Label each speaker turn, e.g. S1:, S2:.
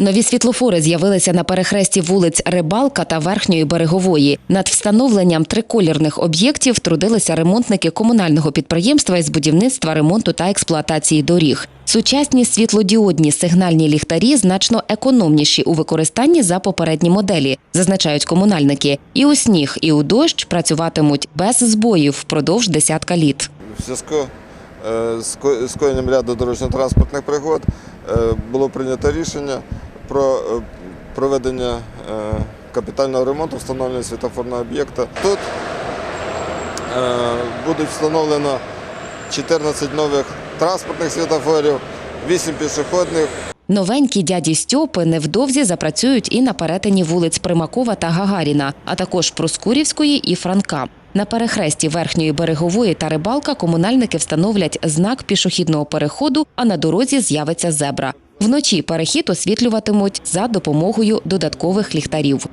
S1: Нові світлофори з'явилися на перехресті вулиць Рибалка та Верхньої берегової. Над встановленням триколірних об'єктів трудилися ремонтники комунального підприємства із будівництва, ремонту та експлуатації доріг. Сучасні світлодіодні сигнальні ліхтарі значно економніші у використанні за попередні моделі, зазначають комунальники. І у сніг, і у дощ працюватимуть без збоїв впродовж десятка літ.
S2: В зв'язку е, з ко- коєнням ряду дорожньо-транспортних пригод е, було прийнято рішення про е, проведення е, капітального ремонту встановлення світофорного об'єкта. Тут е, буде встановлено 14 нових транспортних світофорів, 8 пішохідних,
S1: Новенькі дяді Стьопи невдовзі запрацюють і на перетині вулиць Примакова та Гагаріна, а також Проскурівської і Франка. На перехресті верхньої берегової та рибалка комунальники встановлять знак пішохідного переходу, а на дорозі з'явиться зебра. Вночі перехід освітлюватимуть за допомогою додаткових ліхтарів.